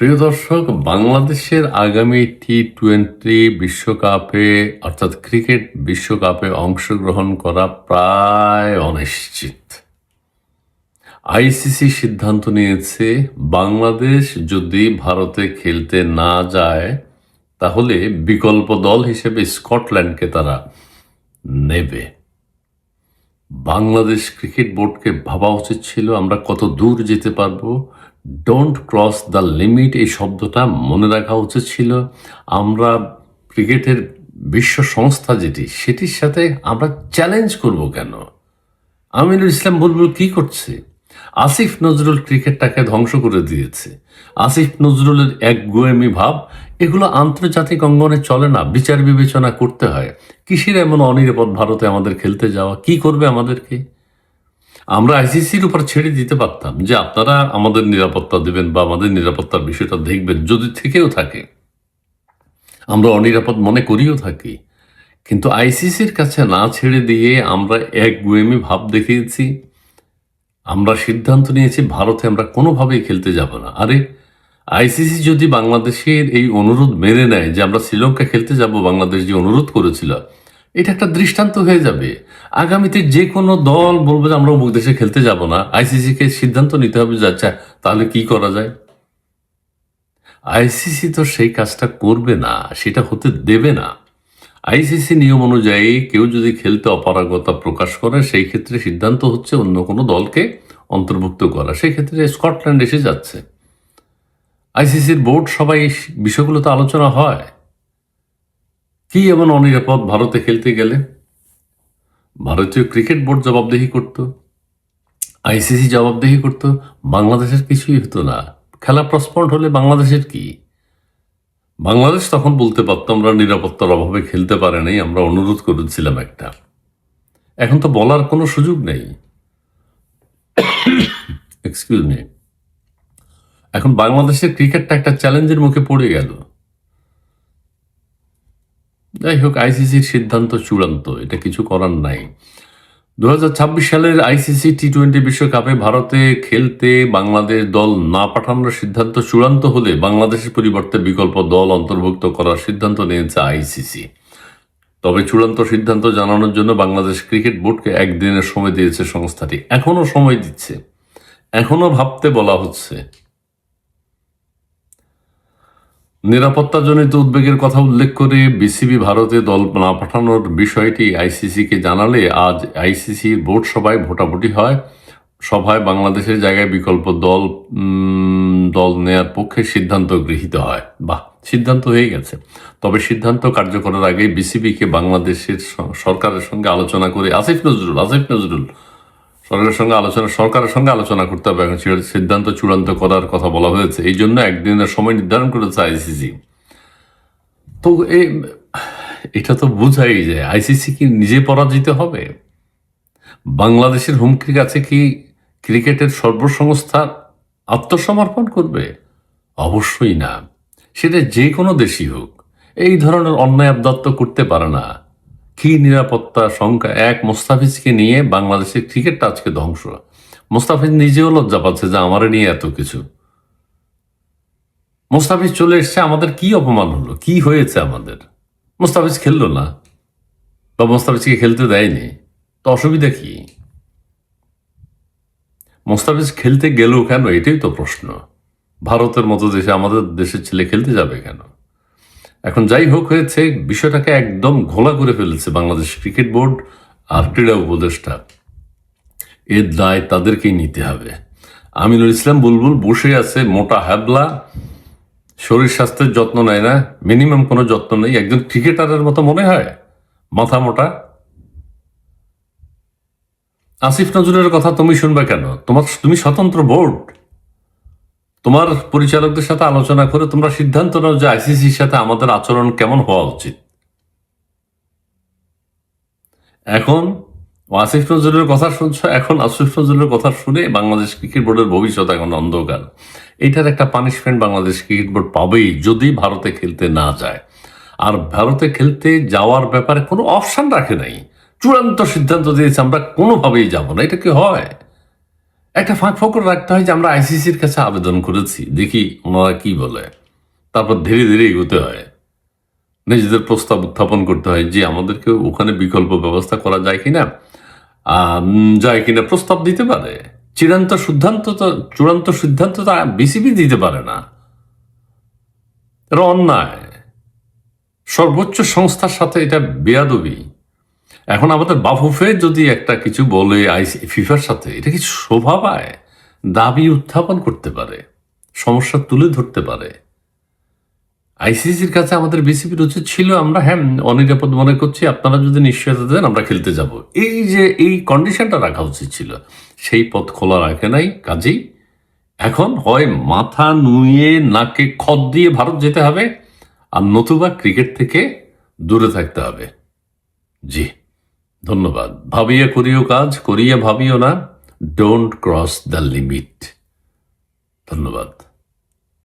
প্রিয় দর্শক, বাংলাদেশের আগামী টি টোয়েন্টি বিশ্বকাপে, অর্থাৎ ক্রিকেট বিশ্বকাপে অংশগ্রহণ করা প্রায় অনিশ্চিত। আইসিসি সিদ্ধান্ত নিয়েছে, বাংলাদেশ যদি ভারতে খেলতে না যায়, তাহলে বিকল্প দল হিসেবে স্কটল্যান্ডকে তারা নেবে। বাংলাদেশ ক্রিকেট বোর্ডকে ভাবা উচিত ছিল, আমরা কত দূর যেতে পারব ডোন্ট ক্রস দ্য লিমিট এই শব্দটা মনে রাখা উচিত ছিল। আমরা ক্রিকেটের বিশ্ব সংস্থা যেটি, সেটির সাথে আমরা চ্যালেঞ্জ করব কেন? আমিনুল ইসলাম বুলবুল কি করছে? আসিফ নজরুল ক্রিকেটটাকে ধ্বংস করে দিয়েছে। আসিফ নজরুলের এক গোয়েমি ভাব, এগুলো আন্তর্জাতিক অঙ্গনে চলে না, বিচার বিবেচনা করতে হয়। কিসের এমন অনিরাপদ ভারতে আমাদের খেলতে যাওয়া? কি করবে আমাদেরকে? আমরা আইসিসির উপর ছেড়ে দিতে পারতাম যে আপনারা আমাদের নিরাপত্তা দেবেন বা আমাদের নিরাপত্তার বিষয়টা দেখবেন যদি থেকেও থাকে। আমরা অনিরাপদ মনে করিও থাকি। কিন্তু আইসিসির কাছে না ছেড়ে দিয়ে আমরা এক গুয়েমি ভাব দেখিয়েছি। আমরা সিদ্ধান্ত নিয়েছি ভারতে আমরা কোনোভাবেই খেলতে যাব না। আরে আইসিসি যদি বাংলাদেশের এই অনুরোধ মেনে নেয় যে আমরা শ্রীলঙ্কা খেলতে যাব, বাংলাদেশ যে অনুরোধ করেছিল এটা একটা দৃষ্টান্ত হয়ে যাবে। আগামীতে যে কোনো দল বলবে যে, আমরা অমুক দেশে খেলতে যাব না। আইসিসিকে সিদ্ধান্ত নিতে হবে যে আচ্ছা তাহলে কি করা যায়? আইসিসি তো সেই কাজটা করবে না, সেটা হতে দেবে না। আইসিসি নিয়ম অনুযায়ী কেউ যদি খেলতে অপারগতা প্রকাশ করে, সেই ক্ষেত্রে সিদ্ধান্ত হচ্ছে অন্য কোনো দলকে অন্তর্ভুক্ত করা। সেই ক্ষেত্রে স্কটল্যান্ড এসে যাচ্ছে। আইসিসির বোর্ড সবাই এই বিষয়গুলোতে আলোচনা হয়। কি এমন অনিরাপদ ভারতে খেলতে গেলে? ভারতীয় ক্রিকেট বোর্ড জবাবদিহি করত, আইসিসি জবাবদিহি করত, বাংলাদেশের কিছুই হতো না। খেলা প্রস্পন্ড হলে বাংলাদেশের কি? বাংলাদেশ তখন বলতে পারতো, আমরা নিরাপত্তার অভাবে খেলতে পারে নাই, আমরা অনুরোধ করেছিলাম একটা। এখন তো বলার কোনো সুযোগ নেই। এক্সকিউজ মি এখন বাংলাদেশের ক্রিকেটটা একটা চ্যালেঞ্জের মুখে পড়ে গেল। যাই হোক আইসিসির সিদ্ধান্ত চূড়ান্ত, এটা কিছু করার নাই। দু সালের আইসিসি টি টোয়েন্টি বিশ্বকাপে ভারতে খেলতে বাংলাদেশ দল না পাঠানোর সিদ্ধান্ত চূড়ান্ত হলে বাংলাদেশের পরিবর্তে বিকল্প দল অন্তর্ভুক্ত করার সিদ্ধান্ত নিয়েছে আইসিসি তবে চূড়ান্ত সিদ্ধান্ত জানানোর জন্য বাংলাদেশ ক্রিকেট বোর্ডকে একদিনের সময় দিয়েছে সংস্থাটি। এখনও সময় দিচ্ছে। এখনও ভাবতে বলা হচ্ছে। নিরাপত্তাজনিত উদ্বেগের কথা উল্লেখ করে বিসিবি ভারতে দল না পাঠানোর বিষয়টি আইসিসিকে জানালে আজ আইসিসি বোর্ড সভায় ভোটাভুটি হয়। সভায় বাংলাদেশের জায়গায় বিকল্প দল দল নেয়ার পক্ষে সিদ্ধান্ত গৃহীত হয়। বাহ, সিদ্ধান্ত হয়ে গেছে। তবে সিদ্ধান্ত কার্যকরের আগে বিসিবিকে বাংলাদেশের সরকারের সঙ্গে আলোচনা করে, আসিফ নজরুল আসিফ নজরুল সরকারের সঙ্গে আলোচনা, সরকারের সঙ্গে আলোচনা করতে হবে এখন। সিদ্ধান্ত চূড়ান্ত করার কথা বলা হয়েছে। এই জন্য একদিনের সময় নির্ধারণ করেছে আইসিসি। তো এই, এটা তো বোঝাই যায়, আইসিসি কি নিজে পরাজিত হবে? বাংলাদেশের হুমকির কাছে কি ক্রিকেটের সর্বসংস্থা আত্মসমর্পণ করবে? অবশ্যই না। সেটা যে কোনো দেশই হোক। এই ধরনের অন্যায় আবদত্ত করতে পারে না। কি নিরাপত্তা সংখ্যা? এক, মোস্তাফিজকে নিয়ে বাংলাদেশের ক্রিকেটটা আজকে ধ্বংস। মোস্তাফিজ নিজেও লজ্জা পাচ্ছে যে আমার নিয়ে এত কিছু। মোস্তাফিজ চলে এসছে, আমাদের কি অপমান হলো? কি হয়েছে আমাদের? মোস্তাফিজ খেললো না। বা মোস্তাফিজকে খেলতে দেয়নি। তো অসুবিধা কি? মোস্তাফিজ খেলতে গেলেও কেন? এটাই তো প্রশ্ন। ভারতের মতো দেশে, আমাদের দেশের ছেলে খেলতে যাবে কেন? এখন যাই হোক হয়েছে, বিষয়টাকে একদম ঘোলা করে ফেলেছে বাংলাদেশ ক্রিকেট বোর্ড আর ক্রীড়া উপদেষ্টা। এর দায় তাদেরকেই নিতে হবে। আমিনুল ইসলাম বুলবুল বসে আছে, মোটা হ্যাবলা, শরীর স্বাস্থ্যের যত্ন নেয় না, মিনিমাম কোনো যত্ন নেই, একজন ক্রিকেটারের মতো মনে হয়? মাথা মোটা? আসিফ নজরুলের কথা তুমি শুনবে কেন? তোমার তুমি স্বতন্ত্র বোর্ড। তোমার পরিচালকদের সাথে আলোচনা করে তোমরা সিদ্ধান্ত নাও যে আইসিসির সাথে আমাদের আচরণ কেমন হওয়া উচিত। এখন আসিফ নজরুলের কথা শুনছো? এখন আসিফ নজরুলের কথা শুনে বাংলাদেশ ক্রিকেট বোর্ডের ভবিষ্যৎ এখন অন্ধকার। এটার একটা পানিশমেন্ট বাংলাদেশ ক্রিকেট বোর্ড পাবেই যদি ভারতে খেলতে না যায়। আর ভারতে খেলতে যাওয়ার ব্যাপারে কোনো অপশন রাখে নাই। চূড়ান্ত সিদ্ধান্ত দিয়েছে, আমরা কোনোভাবেই যাব না। এটা কি হয়? একটা ফাঁক ফকর রাখতে হয় যে আমরা আইসিসির কাছে আবেদন করেছি। দেখি ওনারা কি বলে। তারপর ধীরে ধীরে এগোতে হয়। নিজেদের প্রস্তাব উত্থাপন করতে হয় যে আমাদেরকে ওখানে বিকল্প ব্যবস্থা করা যায় কিনা যায় কিনা প্রস্তাব দিতে পারে। চূড়ান্ত সিদ্ধান্ত তো, চূড়ান্ত সিদ্ধান্ত তো বিসিবি দিতে পারে না। এটা অন্যায়। সর্বোচ্চ সংস্থার সাথে এটা বেয়াদবি। এখন আমাদের বাফুফে যদি একটা কিছু বলে আইসি ফিফার সাথে, এটা কিছু শোভা পায় দাবি উত্থাপন করতে পারে, সমস্যা তুলে ধরতে পারে। আইসিসির কাছে আমাদের বিসিবির উচিত ছিল, আমরা হ্যাঁ অনিরাপদ মনে করছি, আপনারা যদি নিশ্চয়তা দেন, আমরা খেলতে যাব। এই যে, এই কন্ডিশনটা রাখা উচিত ছিল, সেই পথ খোলা রাখে নাই, কাজেই। এখন হয় মাথা নুয়ে, নাকে খদ দিয়ে ভারত যেতে হবে, আর নতুবা ক্রিকেট থেকে দূরে থাকতে হবে। জি। ধন্যবাদ। ভাবিয়ে করিও কাজ করিয়ে ভাবিও না। ডোন্ট ক্রস দ্য লিমিট ধন্যবাদ।